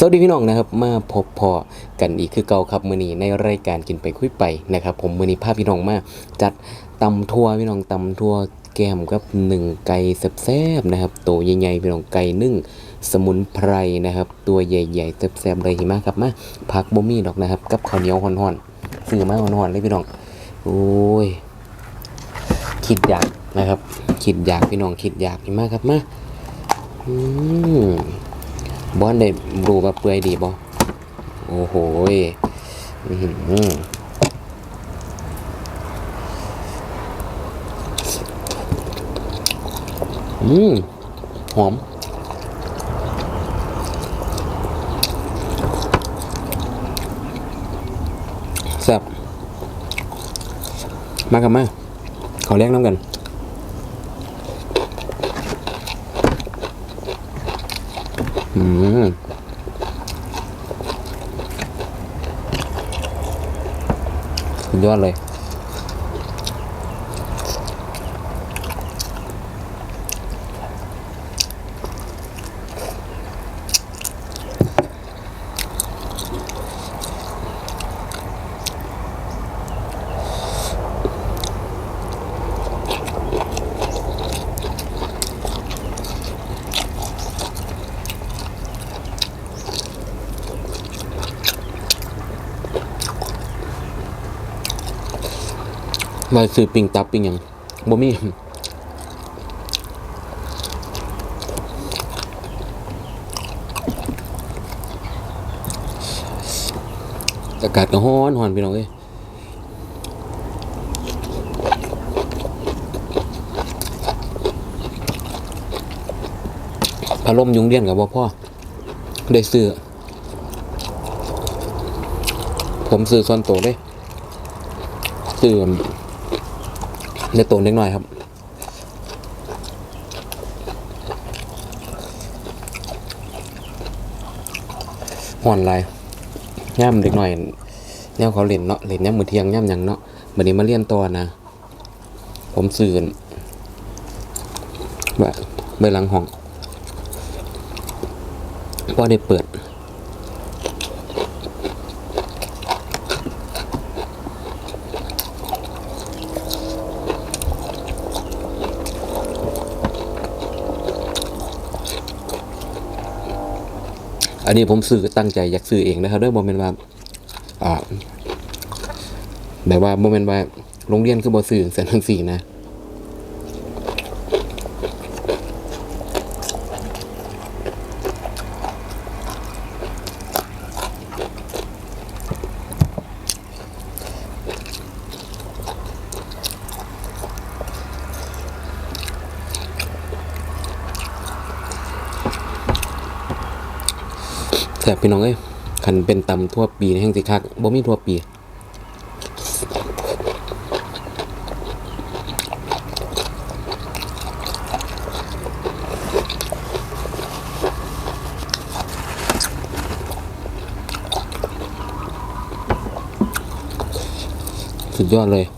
สวัสดีพี่น้องนะครับมาพบพอกันอีกคือเก่าครับมือนี้ในรายการกินไปคุยไปนะครับ ผมมือนี้พาพพี่น้องมาจัดตำทัวพี่น้องตำทัวแก้มกับหนึ่งไก่แซ่บๆนะครับตัวใหญ่ๆพี่น้องไก่นึ่งสมุนไพรนะครับ ตัวใหญ่ๆแซ่บๆเลยหิมะครับมาผักบ่มีดอกนะครับ กับข้าวเหนียวห่อนๆซื้อมาห่อนๆเลยพี่น้องโอ้ยคิดอยากนะครับคิดอยากพี่น้องคิดอยากหิมะครับมาอืม บอนได้ดูว่าเปื่อยดีบ่โอ้โหยอื้อหืออืมหอมแซ่บมากันมาขอเลี้ยงน้ำกัน อืมสุดยอดเลย มาซื้อปิงตับปิงหยังบ่มีอากาศก็ร้อนร้อนพี่น้องเอ้ยพัดลมยุงเรียนกับบ่พ่อ ได้ซื้อ ผมซื้อส่วนโตวเลยซื้อ ในตัวเล็กน้อยครับห่อนลายย่ำเด็กหน่อยย่ำเขาเล่นเนาะเล่นย่ำมือเที่ยงย่ำหยังเนาะวันนี้มาเรียนตัวนะ ผมสื่อแบบเบหลังห้องพอได้เปิด อันนี้ผมซื้อตั้งใจอยากซื้อเองนะครับด้วยโมเมนว่าอ่าแบบว่าโมเมนต์ว่าโรงเรียนคือบอซื้อเสนทั้งสี่นะ แต่พี่น้องเอ้ยคันเป็นตำทั่วปีแห่งสิคักบ่มีทั่วปีสุดยอดเลย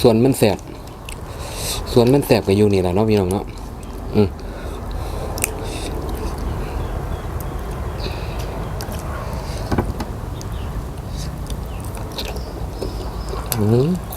ส่วนมันแสบส่วนมันแสบก็อยู่นี่แหละเนาะพี่น้องเนาะอืมอืม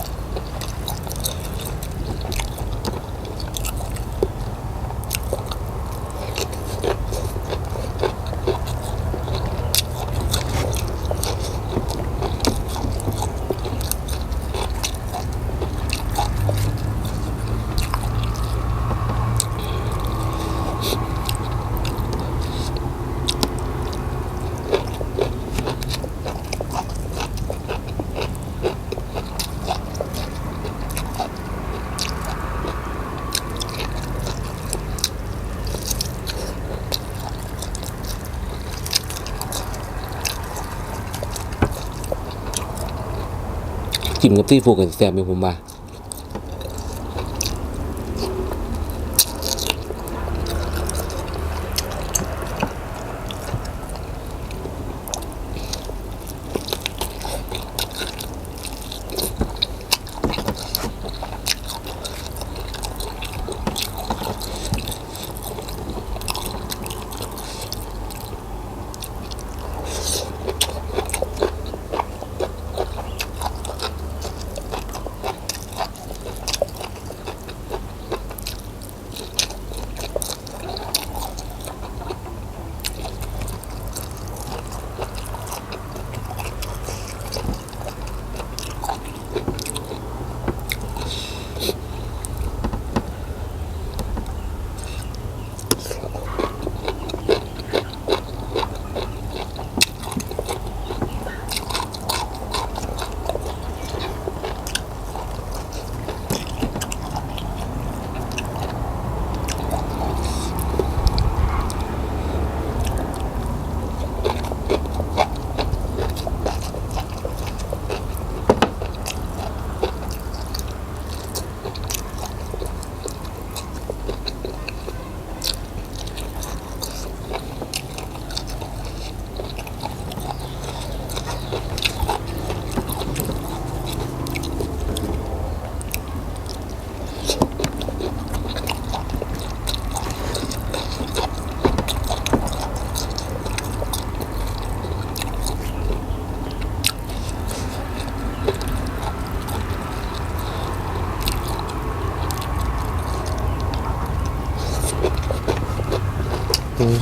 จิ้มกับซีฟู้ดกันแซ่บไหมผมว่า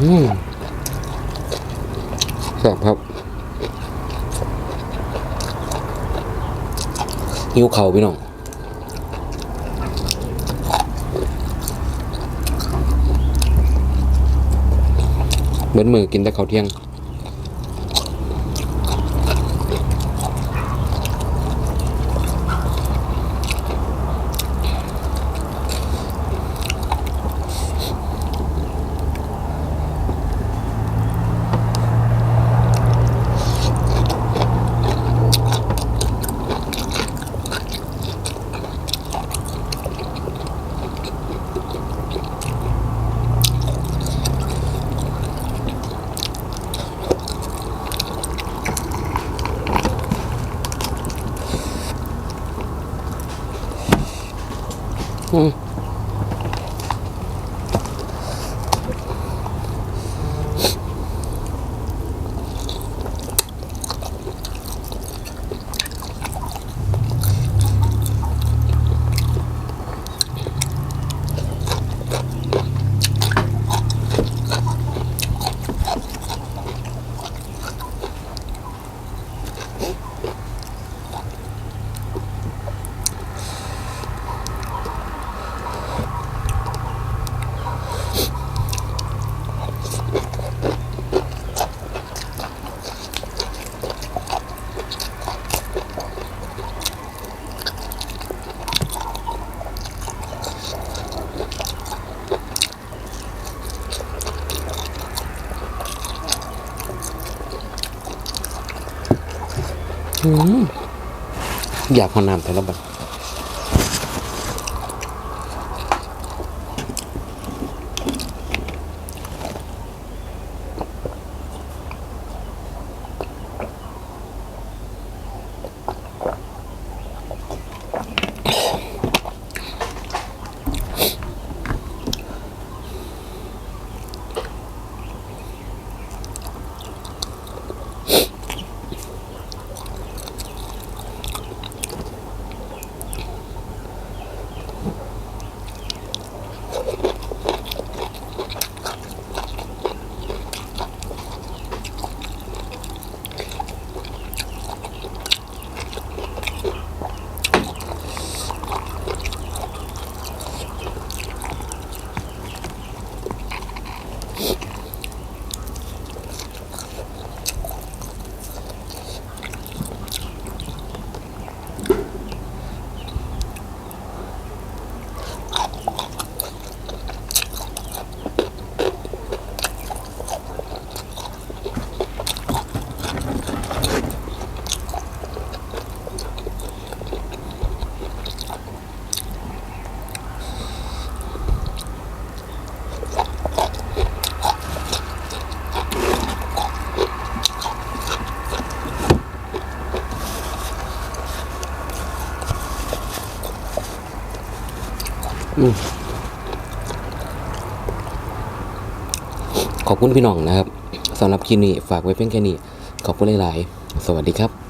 แซ่บครับหิวเข่าพี่น้องเบิ้นมือกินแต่ข้าวเที่ยง อื อยากพอน้ำแต่ละบัด ขอบคุณพี่น้องนะครับสำหรับคลิปนี้ฝากไว้เพียงแค่นี้ ขอบคุณหลาย ๆ สวัสดีครับ